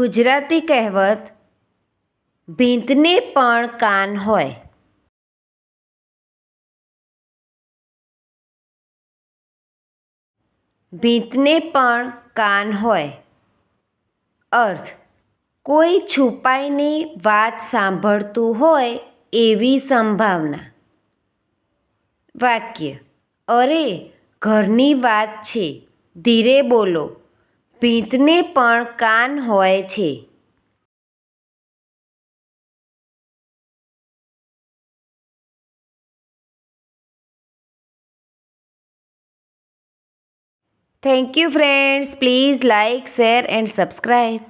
ગુજરાતી કહેવત, ભીંતને પણ કાન હોય. ભીંતને પણ કાન હોય. અર્થ, કોઈ છુપાઈને વાત સાંભળતું હોય એવી સંભાવના. વાક્ય, અરે, ઘરની વાત છે, ધીરે બોલો. ભીંતને પણ કાન હોય છે. Thank you friends please like share and subscribe